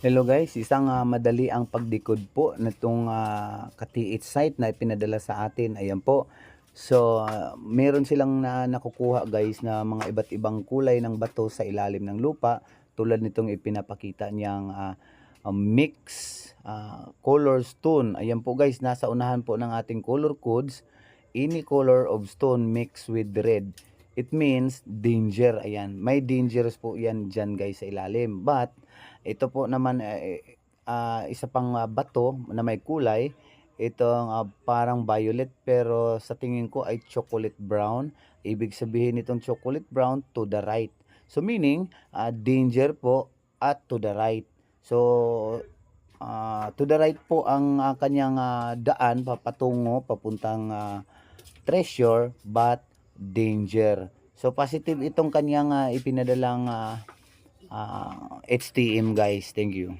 Hello guys, isang ah, madali ang pagdikod po nitong uh, katiit site na ipinadala sa atin. Ayan po. So, ah, meron silang na nakukuha guys na mga iba't ibang kulay ng bato sa ilalim ng lupa tulad nitong ipinapakita niyang ah, ah, mix ah, color stone. Ayan po guys, nasa unahan po ng ating color codes. Any color of stone mixed with red. It means danger. Ayan, may dangerous po yan dyan guys sa ilalim. But, ito po naman eh, ah, isa pang ah, bato na may kulay. Itong ah, parang violet pero sa tingin ko ay chocolate brown. Ibig sabihin itong chocolate brown to the right. So meaning ah, danger po at to the right. So ah, to the right po ang ah, kanyang ah, daan papatungo papuntang ah, treasure but danger. So positive itong kanyang ah, ipinadalang ah, ah, HTM guys. Thank you.